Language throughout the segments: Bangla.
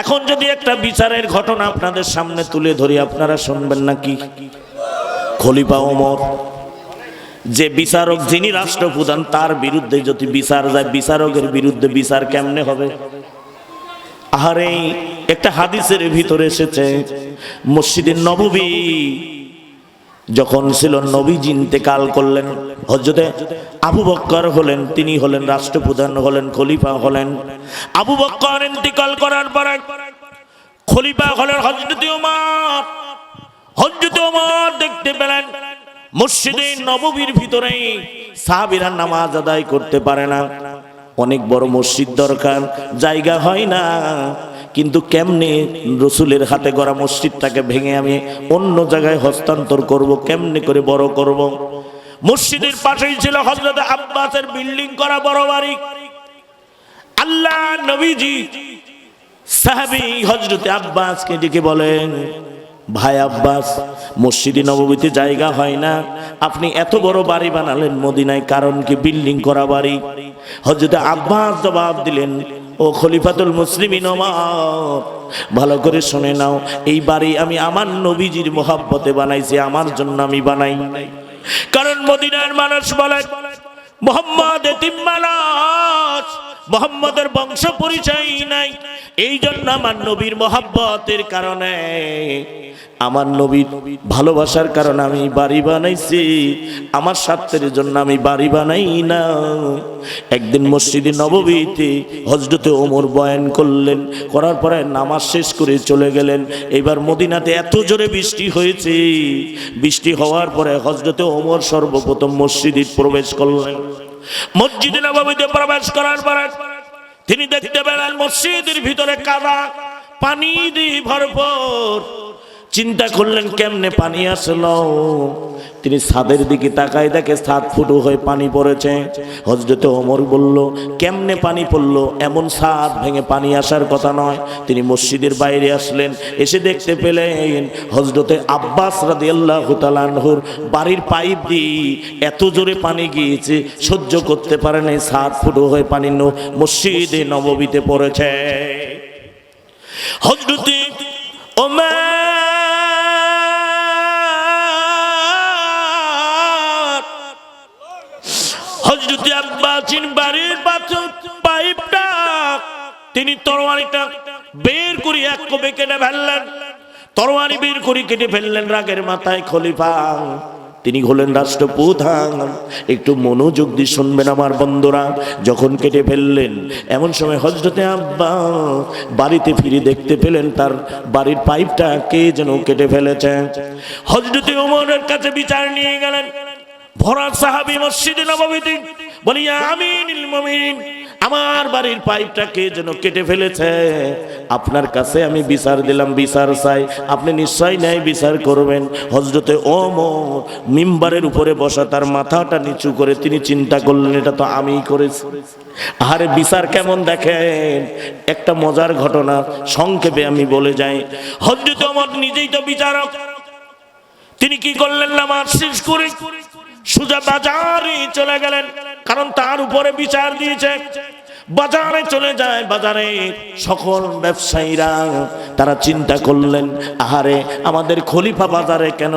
এখন যদি একটা বিচারের ঘটনা আপনাদের সামনে তুলে ধরি, আপনারা শুনবেন নাকি? খলিফা ওমর, যে বিচারক যিনি রাষ্ট্রপ্রধান, তার বিরুদ্ধে যদি বিচার যায়, বিচারকের বিরুদ্ধে বিচার কেমনে হবে? আহারে, একটা হাদিসের ভিতরে এসেছে মসজিদের নববী যখন ছিল নবীজি ইন্তেকাল করলেন হজরতে আবু বক্কর হলেন, তিনি হলেন রাষ্ট্রপ্রধান হলেন, খলিফা হলেন। আবু বক্কর ইন্তেকাল করার পরে খলিফা হলেন হজরত ওমর হজরত ওমর দেখতে পেলেন, মসজিদে নববীর ভিতরে সাহাবীরা নামাজ আদায় করতে পারে না। অনেক বড় মসজিদ দরকার, জায়গা হয় না। কিন্তু কেমনে রসুলের হাতে গড়া মসজিদটাকে ভেঙে আমি অন্য জায়গায় হস্তান্তর করব, কেমনে করে বড় করব? মসজিদের পাশেই ছিল হজরত আব্বাসের বিল্ডিং করা বড় বাড়ি। আল্লাহ নবীজি, সাহাবি হজরতে আব্বাসকে ডেকে বলেন, ভাই আব্বাস, মসজিদে নবমীতে জায়গা হয় না। আপনি এত বড় বাড়ি বানালেন মদিনায়, কারণ কি বিল্ডিং করা বাড়ি? হজরতে আব্বাস জবাব দিলেন ও খলিফাতুল মুসলিমিন ওমর ভালো করে শুনে নাও, এই বাড়ি আমি আমার নবীজির মোহাব্বতে বানাইছি, আমার জন্য আমি বানাই নাই। কারণ মদিনার মানুষ বলে, মোহাম্মদ এতিম মোহাম্মদের বংশ পরিচয় নাই। এই জন্য আমার নবীর মোহাব্বতের কারণে, আমার নবীর ভালোবাসার কারণে আমি বাড়ি বানাইছি। আমার স্বার্থের জন্য আমি বাড়ি বানাই না একদিন মসজিদে নববীতে হজরতে ওমর বয়ান করলেন, করার পরে নামাজ শেষ করে চলে গেলেন। এবার মদিনাতে এত জোরে বৃষ্টি হয়েছে। বৃষ্টি হওয়ার পরে হজরতে ওমর সর্বপ্রথম মসজিদে প্রবেশ করলেন। মসজিদে নবমীতে প্রবেশ করার পরে তিনি দেখতে পেলেন মসজিদের ভিতরে কাদা পানি দিয়ে ভরপুর। চিন্তা করলেন, কেমনে পানি আসলো? তিনি ছাদের দিকে তাকায় দেখে ছাদ ফুটো হয়ে পানি পড়েছে। হজরতে ওমর বলল, কেমনে পানি পড়ল? এমন ছাদ ভেঙে পানি আসার কথা নয়। তিনি মসজিদের বাইরে আসলেন, এসে দেখতে পেলেন হজরতে আব্বাস রাদি আল্লাহ বাড়ির পাইপ দিয়ে এত জোরে পানি গিয়েছে, সহ্য করতে পারে নাই, ছাদ ফুটো হয়ে পানি মসজিদে নববীতে পড়েছে। হজরতে ওমর বাড়ির পাইপটা তিনি বের এক কবে কেটে ফেললেন। বের কেটে ফেললেন রাগের মাথায় খলিফা। তিনি হলেন রাষ্ট্রপ্রধান একটু মনোযোগ দিয়ে শুনবেন আমার বন্ধুরা, যখন কেটে ফেললেন, এমন সময় হজরতে আব্বা বাড়িতে ফিরে দেখতে পেলেন তার বাড়ির পাইপটা কে যেন কেটে ফেলেছে। হজরতে ওমরের কাছে বিচার নিয়ে গেলেন। ভরাট সাহাবি মসজিদে নবমীতে বলি, আমিনুল মুমিনিন, আমার বাড়ির পাইপটাকে যেন কেটে ফেলেছে। আপনার কাছে আমি বিচার দিলাম, বিচার চাই। আপনি নিশ্চয় ন্যায় বিচার করবেন। হজরতে ওম মিম্বারের উপরে বসা তার মাথাটা নিচু করে তিনি চিন্তা করলেন, এটা তো আমিই করেছি। আরে বিচার কেমন দেখেন? একটা মজার ঘটনা, সংক্ষেপে আমি বলে যাই। হজরত ওমর নিজেই তো বিচারক। তিনি কি করলেন? নামাজ শেষ করে সোজা বাজারে চলে গেলেন। কারণ তার উপরে বিচার দিয়েছে। বাজারে চলে যায় বাজারে। সকল ব্যবসায়ীরা তারা চিন্তা করলেন, আহারে আমাদের খলিফা বাজারে কেন?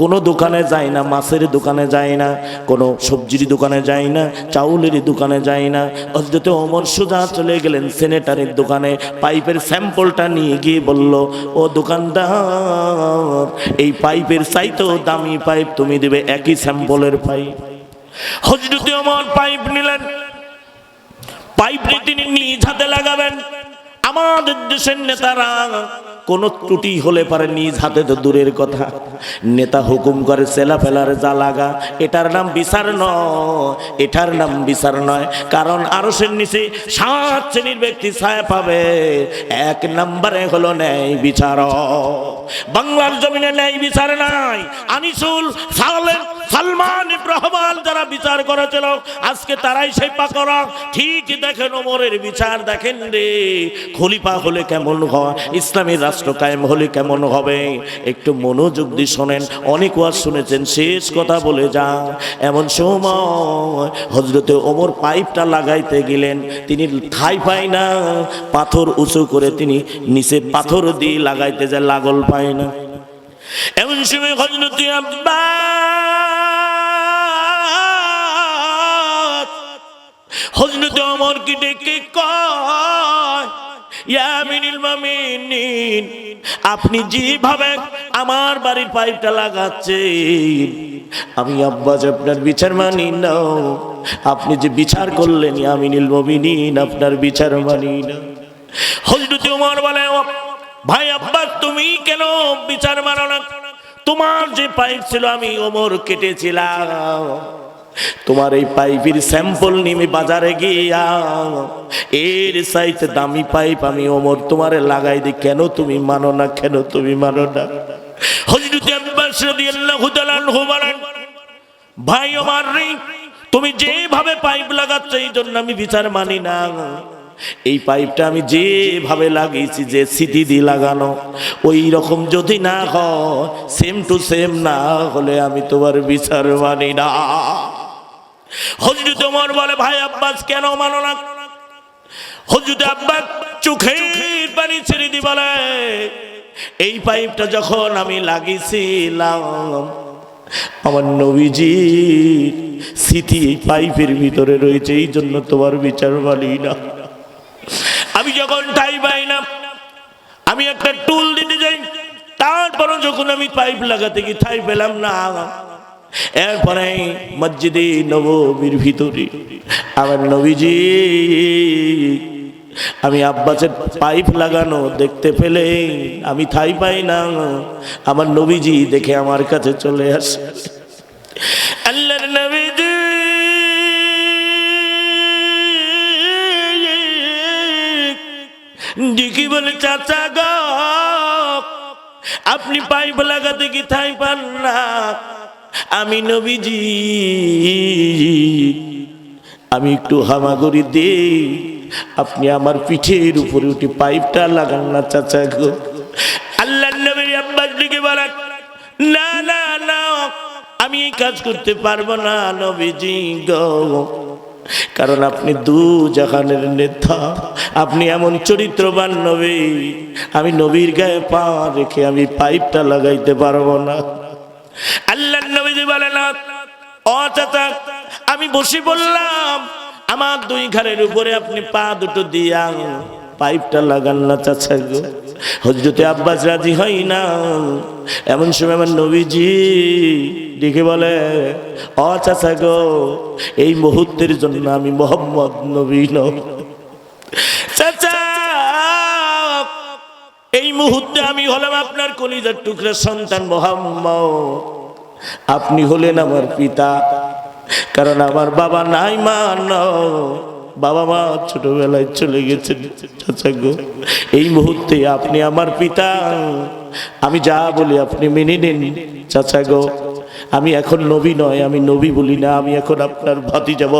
কোনো দোকানে যায় না, মাছের দোকানে যায় না, কোনো সবজির দোকানে যায় না, চাউলের দোকানে যায় না। হজরতে ওমর সোজা চলে গেলেন সেনেটারের দোকানে, পাইপের স্যাম্পলটা নিয়ে গিয়ে বলল, ও দোকানদার, এই পাইপের চাইতেও দামি পাইপ তুমি দেবে একই স্যাম্পলের পাইপ। হজরতে ওমর পাইপ নিলেন। পাইপটি তিনি নিজ হাতে লাগাবেন। আমাদের দেশের নেতারা কোন ত্রুটি হলে পারে নিজ হাতে তো দূরের কথা। নেতা হুকুম করে সেলা ফেলার যা লাগা এটার নাম বিচার নয়, এটার নাম বিচার নয়। কারণ আরসের নিচে সাত শ্রেণির ব্যক্তি ছায়া পাবে। এক নম্বরে হলো ন্যায় বিচার। বাংলার জমিনে ন্যায় বিচার নাই। আনিসুল সালেম, সালমান রহমান যারা বিচার করেছিল, আজকে তারাই সেই পাকরা ঠিক দেখেন ওমরের বিচার, দেখেন রে। খলিফা হলে কেমন হয়? ইসলামী রাষ্ট্র রাষ্ট্র কায়েম হলে কেমন হবে? একটু মনোযোগ দিয়ে শোনেন। অনেক ওয়াজ শুনেছেন, শেষ কথা বলে যা এমন সময় হজরতে ওমর পাইপটা লাগাইতে গেলেন। তিনি ঠাই পায় না, পাথর উঁচু করে তিনি নিচে পাথর দিয়ে লাগাইতে যায়, লাগল পায় না। এমন সময় হজরতে আব্বাস হজরত অমরকে ডেকে কয় আপনি যেভাবে আমার বাড়ির পাইপটা লাগাচ্ছেন, আমি আব্বাস আপনার বিচার মানি না, আপনি যে বিচার করলেন ইয়া আমিনুল মুমিনিন, আপনার বিচার মানি না। হজরত ওমর বলে ভাই আব্বাস তুমি কেন বিচার মানো না? তোমার যে পাইপ ছিল, আমি ওমর কেটেছিলাম। তোমার এই পাইপের স্যাম্পল নিয়ে বাজারে গিয়া। এর সাইতে দামি পাইপ আমি ওমর তোমারে লাগাই দি, কেন তুমি মানো না, কেন তুমি মানো না? হজরত আব্বাস রাদিয়াল্লাহু তাআলা বলেন, ভাই ওমর রে, তুমি যেভাবে পাইপ লাগাচ্ছ এই জন্য আমি বিচার মানি না। এই পাইপটা আমি যেভাবে লাগিয়েছি, যে সিটি দিয়ে লাগানো, ওই রকম যদি না হয় সেম টু সেম না হলে আমি তোমার বিচার মানি না। হজরত ওমর বলে, ভাই আব্বাস, কেন মানো না? হজরত আব্বাস চোখের পানি ছেড়ে দি বলে, এই পাইপটা যখন আমি লাগিয়েছিলাম, আমার নবীজির স্মৃতি এই পাইপের ভিতরে রয়েছে, এই জন্য তোমার বিচার মানি না। আমি যখন টাই পাই না আমি একটা টুল দিতে যাই, তারপরও যখন আমি পাইপ লাগাতে গিয়ে ঠাই পেলাম না এরপরে মসজিদে নবীর ভিতরে আমার নবীজি, আমি আব্বাসের পাইপ লাগানো দেখতে পেলে, আমি থাই পাই না, আমার নবীজি দেখে আমার কাছে চলে আসে। আল্লাহর নবীজি দেখি বলে, চাচা গ, আপনি পাইপ লাগাতে কি থাই পান না? আমি নবীজি, আমি একটু হামাগুড়ি দিই। আপনি আমার পিঠের উপরে উঠে পাইপটা লাগান না চাচা গো। আল্লাহ নবীর আব্বাস দিকে বলেন, না না না, আমি এই কাজ করতে পারব না নবীজি গো। কারণ আপনি দু জাহানের নেতা, আপনি এমন চরিত্রবান নবী। আমি নবীর গায়ে পা রেখে আমি পাইপটা লাগাইতে পারব না। আল্লাহ আমি বসে বললাম, আমার দুই ঘরের উপরে আপনি পা দুটো দিয়া পাইপটা লাগান না চাচা গো। হজরতে আব্বাস রাজি হয় না। এমন সময় আমার নবীজি দেখে বলে, অ চাচা গো, এই মুহূর্তের জন্য আমি মোহাম্মদ নবী নই চাচা এই মুহূর্তে আমি হলাম আপনার কলিজার টুকরে সন্তান মোহাম্মদ। আপনি হলেন আমার পিতা, কারণ আমার বাবা নাই মা বাবা মা ছোটবেলায় চলে গেছেন, চাচা গো। এই মুহূর্তে আপনি আমার পিতা। আমি যা বলি আপনি মেনে নিন, চাচা গো। আমি এখন নবী নয়, আমি নবী বলি না, আমি এখন আপনার ভাতি যাব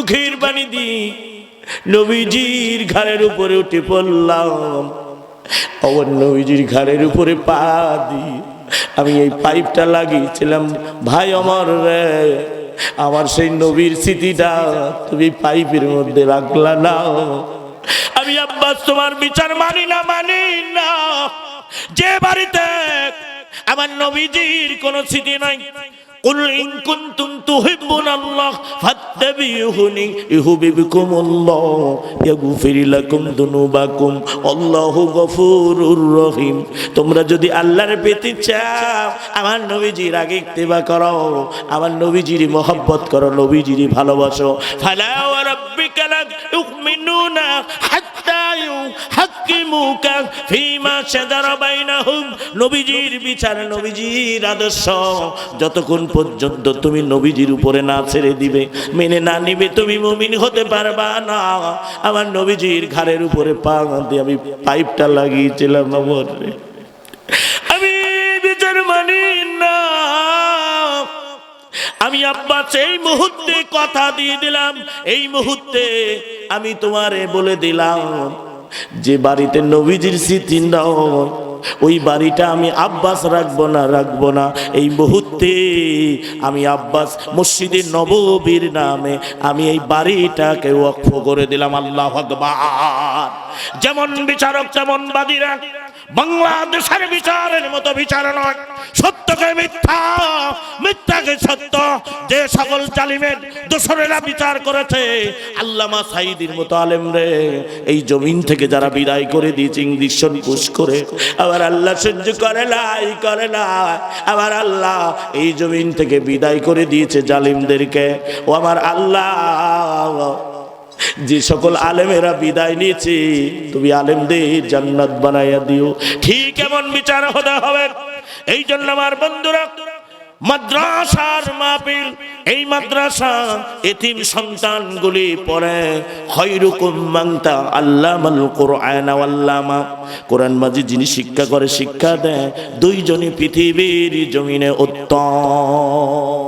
চোখের পানি দি নবীজির ঘাড়ের উপরে উঠে পড়লাম। আমার নবীজির ঘাড়ের উপরে পা দি আমি এই পাইপটা লাগিয়েছিলাম। ভাই আমার রে, আমার সেই নবীর স্মৃতিটা তুমি পাইপের মধ্যে রাখলা না। আমি আব্বাস, তোমার বিচার মানি না মানি না। যে বাড়িতে আমার নবীজির কোনো স্মৃতি নাই قل إن كنتم تحبون الله فاتبعوني يحببكم الله يغفر لكم ذنوبكم الله غفور رحيم তোমরা যদি আল্লাহর পেতে চাও আমার নবীজির আগে ইত্তেবা করো আমার নবীজির মহব্বত করো নবীজির ভালোবাসো ফালা ওয়া রাব্বিকা লা ইউমিনুনা হাত্তা আমার নবীজির উপরে পা আমি পাইপটা লাগিয়েছিলাম আমি বিচার মানি না। আমি আব্বাস এই মুহূর্তে কথা দিয়ে দিলাম, এই মুহূর্তে আমি তোমারে বলে দিলাম, যে বাড়িতে নবীজির স্মৃতি ওই বাড়িটা আমি আব্বাস রাখব না রাখব না। এই মুহূর্তে আমি আব্বাস মসজিদের নববীর নামে আমি এই বাড়িটাকে ওয়াকফ করে দিলাম, আল্লাহ আকবার। যেমন বিচারক, তেমন বাদীরা। বাংলাদেশের বিচারের মতো বিচার নয় সত্যকে মিথ্যা, মিথ্যাকে সত্য, যে সকল জালিমের দোসরেরা বিচার করেছে। আল্লামা সাইদির মতো আলেম রে, এই জমিন থেকে যারা বিদায় করে দিয়েছে, ইংলিশ পুশ করে, আবার আল্লাহ সহ্য করে নাই, করে না আবার আল্লাহ এই জমিন থেকে বিদায় করে দিয়েছে জালিমদেরকে। ও আমার আল্লাহ, যে সকল আলেমেরা বিদায় নিয়েছে, তুমি আলেমদের জান্নাত বানাইয়া দিও। ঠিক এমন বিচার হতে হবে। এই জন্য আমার বন্ধুরা, মাদ্রাসার মাহফিল, এই মাদ্রাসা এতিম সন্তানগুলি পড়ে। খৈরুকুম মাংতা আল্লামাল কোরআন আল্লামা কোরআন মাঝে যিনি শিক্ষা করে, শিক্ষা দেয়, দুইজনই পৃথিবীর জমিনে উত্তম।